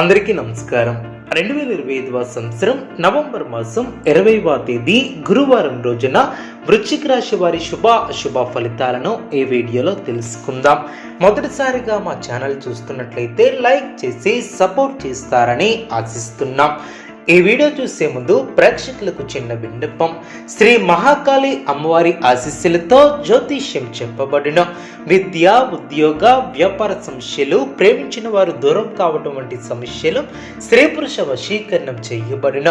అందరికీ నమస్కారం. రెండు వేల ఇరవై ఐదవ సంవత్సరం నవంబర్ మాసం ఇరవైవ తేదీ గురువారం రోజున వృశ్చిక రాశి వారి శుభ అశుభ ఫలితాలను ఈ వీడియోలో తెలుసుకుందాం. మొదటిసారిగా మా ఛానల్ చూస్తున్నట్లయితే లైక్ చేసి సపోర్ట్ చేస్తారని ఆశిస్తున్నాం. ఈ వీడియో చూసే ముందు ప్రేక్షకులకు చిన్న విన్నపం. శ్రీ మహాకాళి అమ్మవారి ఆశీస్సులతో జ్యోతిష్యం చెప్పబడిన. విద్య ఉద్యోగ వ్యాపార సమస్యలు ప్రేమించిన వారు దూరం కావటం వంటి సమస్యలు స్త్రీ పురుష వశీకరణం చేయబడిన.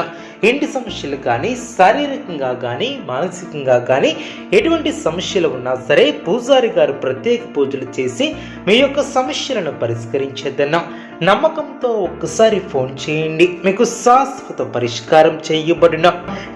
ఇంటి సమస్యలు కానీ శారీరకంగా కానీ మానసికంగా కానీ ఎటువంటి సమస్యలు ఉన్నా సరే పూజారి గారు ప్రత్యేక పూజలు చేసి మీ యొక్క సమస్యలను పరిష్కరించేదన్నాం నమ్మకంతో ఒక్కసారి ఫోన్ చేయండి. మీకు శాశ్వత పరిష్కారం చేయబడిన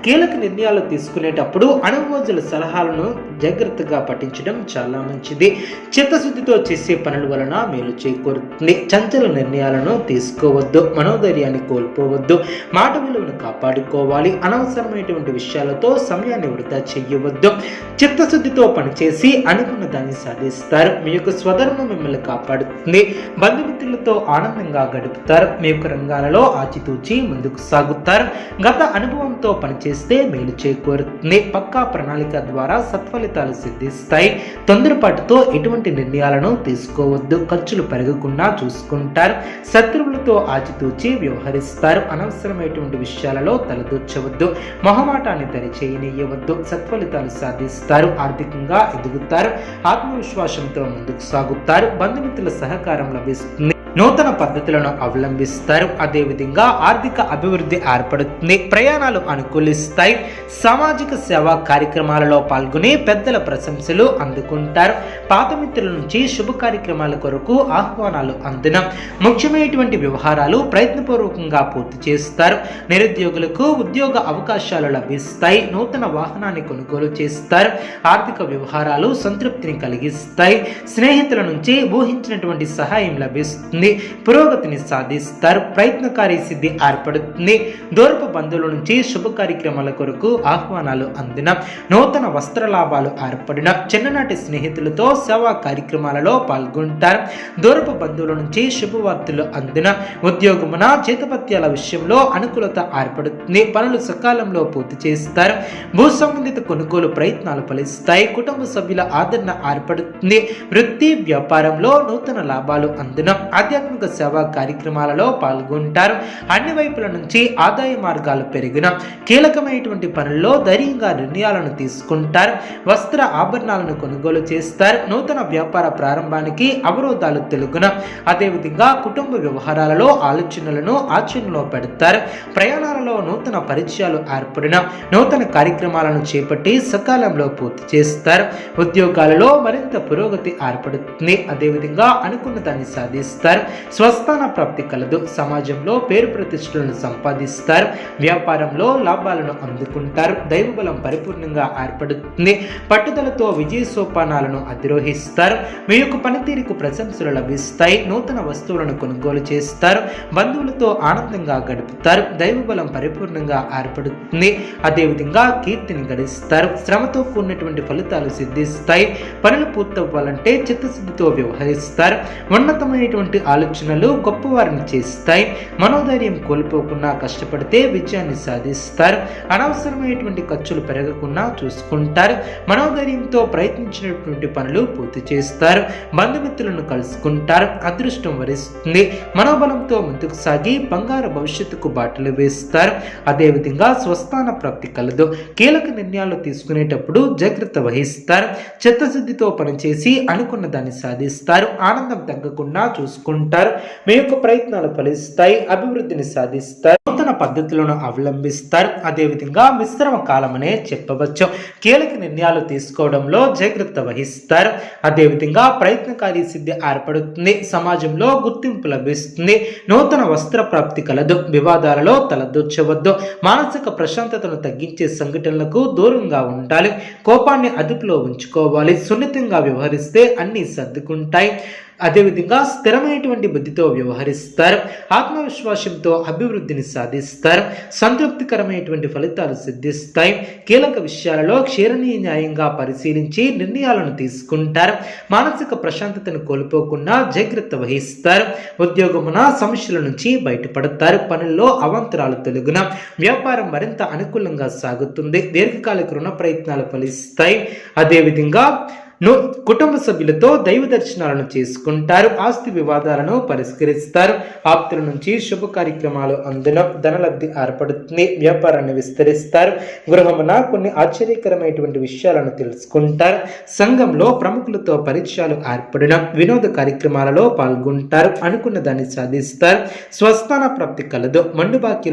కీలక నిర్ణయాలు తీసుకునేటప్పుడు అనుభవజుల సలహాలను జాగ్రత్తగా పఠించడం చాలా మంచిది. చిత్తశుద్ధితో చేసే పనుల వలన మేలు చేకూరుతుంది. చంచల నిర్ణయాలను తీసుకోవద్దు. మనోధైర్యాన్ని కోల్పోవద్దు. మాట విలువను కాపాడుకోవాలి. అనవసరమైనటువంటి విషయాలతో సమయాన్ని వృధా చేయవద్దు. చిత్తశుద్ధితో పనిచేసి అనుకున్న దాన్ని సాధిస్తారు. మీ యొక్క స్వధర్మం మిమ్మల్ని కాపాడుతుంది. బంధుమిత్రులతో ఆనందంగా గడుపుతారు. మీ యొక్క రంగాలలో ఆచితూచి ముందుకు సాగుతారు. గత అనుభవంతో పనిచేస్తే మేలు చేకూరుతుంది. పక్కా ప్రణాళిక ద్వారా సత్ఫలితాలు సిద్ధిస్తాయి. తొందరపాటుతో ఎటువంటి నిర్ణయాలను తీసుకోవద్దు. ఖర్చులు పెరగకుండా చూసుకుంటారు. శత్రువులతో ఆచితూచి వ్యవహరిస్తారు. అనవసరమైనటువంటి విషయాలలో తలదూర్చవద్దు. మొహమాటాన్ని దరిచేయనీయవద్దు. సత్ఫలితాలు సాధిస్తారు. ఆర్థికంగా ఎదుగుతారు. ఆత్మవిశ్వాసంతో ముందుకు సాగుతారు. బంధుమిత్రుల సహకారం లభిస్తుంది. నూతన పద్ధతులను అవలంబిస్తారు. అదేవిధంగా ఆర్థిక అభివృద్ధి ఏర్పడుతుంది. ప్రయాణాలు అనుకూలిస్తాయి. సామాజిక సేవా కార్యక్రమాలలో పాల్గొని పెద్దల ప్రశంసలు అందుకుంటారు. పాత మిత్రుల నుంచి శుభ కార్యక్రమాల కొరకు ఆహ్వానాలు అందిన ముఖ్యమైనటువంటి వ్యవహారాలు ప్రయత్నపూర్వకంగా పూర్తి చేస్తారు. నిరుద్యోగులకు ఉద్యోగ అవకాశాలు లభిస్తాయి. నూతన వాహనాన్ని కొనుగోలు చేస్తారు. ఆర్థిక వ్యవహారాలు సంతృప్తిని కలిగిస్తాయి. స్నేహితుల నుంచి ఊహించినటువంటి సహాయం లభిస్తుంది. పురోగతిని సాధిస్తారు ప్రయత్నకారి సిద్ధి ఏర్పడుతుంది. దూరపు బంధువుల నుంచి శుభ కార్యక్రమాల కొరకు ఆహ్వానాలు అందిన నూతన వస్త్ర లాభాలు ఏర్పడిన చిన్ననాటి స్నేహితులతో సేవా కార్యక్రమాలలో పాల్గొంటారు. దూరపు బంధువుల నుంచి శుభవార్తలు అందిన ఉద్యోగమున జీతపత్యాల విషయంలో అనుకూలత ఏర్పడుతుంది. పనులు సకాలంలో పూర్తి చేస్తారు. భూ సంబంధిత కొనుగోలు ప్రయత్నాలు ఫలిస్తాయి. కుటుంబ సభ్యుల ఆదరణ ఏర్పడుతుంది. వృత్తి వ్యాపారంలో నూతన లాభాలు అందిన ఆధ్యాత్మిక సేవా కార్యక్రమాలలో పాల్గొంటారు. అన్ని వైపుల నుంచి ఆదాయ మార్గాలు పెరిగిన కీలకమైనటువంటి పనుల్లో ధైర్యంగా నిర్ణయాలను తీసుకుంటారు. వస్త్ర ఆభరణాలను కొనుగోలు చేస్తారు. నూతన వ్యాపార ప్రారంభానికి అవరోధాలు తెలుగున. అదేవిధంగా కుటుంబ వ్యవహారాలలో ఆలోచనలను ఆచరణలో పెడతారు. ప్రయాణాలలో నూతన పరిచయాలు ఏర్పడిన నూతన కార్యక్రమాలను చేపట్టి సకాలంలో పూర్తి చేస్తారు. ఉద్యోగాలలో మరింత పురోగతి ఏర్పడుతుంది. అదేవిధంగా అనుకున్న దాన్ని సాధిస్తారు. స్వస్థాన ప్రాప్తి కలదు. సమాజంలో పేరు ప్రతిష్టలను సంపాదిస్తారు. వ్యాపారంలో లాభాలను అందుకుంటారు. దైవబలం పరిపూర్ణంగా ఏర్పడుతుంది. పట్టుదలతో విజయ సోపానాలను అధిరోహిస్తారు. మీ యొక్క పనితీరుకు ప్రశంసలు లభిస్తాయి. నూతన వస్తువులను కొనుగోలు చేస్తారు. బంధువులతో ఆనందంగా గడుపుతారు. దైవబలం పరిపూర్ణంగా ఏర్పడుతుంది. అదేవిధంగా కీర్తిని గడిస్తారు. శ్రమతో కూడినటువంటి ఫలితాలు సిద్ధిస్తాయి. పనులు పూర్తవ్వాలంటే చిత్తశుద్ధితో వ్యవహరిస్తారు. ఉన్నతమైనటువంటి ఆలోచనలు గొప్పవారిని చేస్తాయి. మనోధైర్యం కోల్పోకుండా కష్టపడితే విజయాన్ని సాధిస్తారు. అనవసరమైనటువంటి ఖర్చులు పెరగకుండా చూసుకుంటారు. మనోధైర్యంతో ప్రయత్నించినటువంటి పనులు పూర్తి చేస్తారు. బంధుమిత్రులను కలుసుకుంటారు. అదృష్టం వరిస్తుంది. మనోబలంతో ముందుకు సాగి బంగారు భవిష్యత్తుకు బాటలు వేస్తారు. అదేవిధంగా స్వస్థాన ప్రాప్తి కలదు. కీలక నిర్ణయాలు తీసుకునేటప్పుడు జాగ్రత్త వహిస్తారు. చిత్తశుద్ధితో పనిచేసి అనుకున్న దాన్ని సాధిస్తారు. ఆనందం తగ్గకుండా చూసుకుంటారు. మీ యొక్క ప్రయత్నాలు ఫలిస్తాయి అభివృద్ధిని సాధిస్తారు నూతన పద్ధతులను అవలంబిస్తారు. అదేవిధంగా మిశ్రమ కాలమనే చెప్పవచ్చు. కీలక నిర్ణయాలు తీసుకోవడంలో జాగ్రత్త వహిస్తారు. అదేవిధంగా ప్రయత్నకారి సిద్ధి ఏర్పడుతుంది. సమాజంలో గుర్తింపు లభిస్తుంది. నూతన వస్త్ర ప్రాప్తి కలదు. వివాదాలలో తలదూర్చవద్దు. మానసిక ప్రశాంతతను తగ్గించే సంఘటనలకు దూరంగా ఉండాలి. కోపాన్ని అదుపులో ఉంచుకోవాలి. సున్నితంగా వ్యవహరిస్తే అన్నీ సర్దుకుంటాయి. అదేవిధంగా స్థిరమైనటువంటి బుద్ధితో వ్యవహరిస్తారు. ఆత్మవిశ్వాసంతో అభివృద్ధిని సాధిస్తారు. సంతృప్తికరమైనటువంటి ఫలితాలు సిద్ధిస్తాయి. కీలక విషయాలలో క్షీరణీయ న్యాయంగా పరిశీలించి నిర్ణయాలను తీసుకుంటారు. మానసిక ప్రశాంతతను కోల్పోకుండా జాగ్రత్త వహిస్తారు. ఉద్యోగమున సమస్యల నుంచి బయటపడతారు. పనుల్లో అవాంతరాలు తొలగున వ్యాపారం మరింత అనుకూలంగా సాగుతుంది. దీర్ఘకాలిక రుణ ప్రయత్నాలు ఫలిస్తాయి. అదేవిధంగా కుటుంబ సభ్యులతో దైవ దర్శనాలను చేసుకుంటారు. ఆస్తి వివాదాలను పరిష్కరిస్తారు. ఆప్తుల నుంచి శుభ కార్యక్రమాలు అందులో ధనలబ్ధి ఏర్పడుతుంది. వ్యాపారాన్ని విస్తరిస్తారు. గృహమున కొన్ని ఆశ్చర్యకరమైనటువంటి విషయాలను తెలుసుకుంటారు. సంఘంలో ప్రముఖులతో పరిచయాలు ఏర్పడిన వినోద కార్యక్రమాలలో పాల్గొంటారు. అనుకున్న దాన్ని సాధిస్తారు. స్వస్థాన ప్రాప్తి కలదు. మండుబాకీల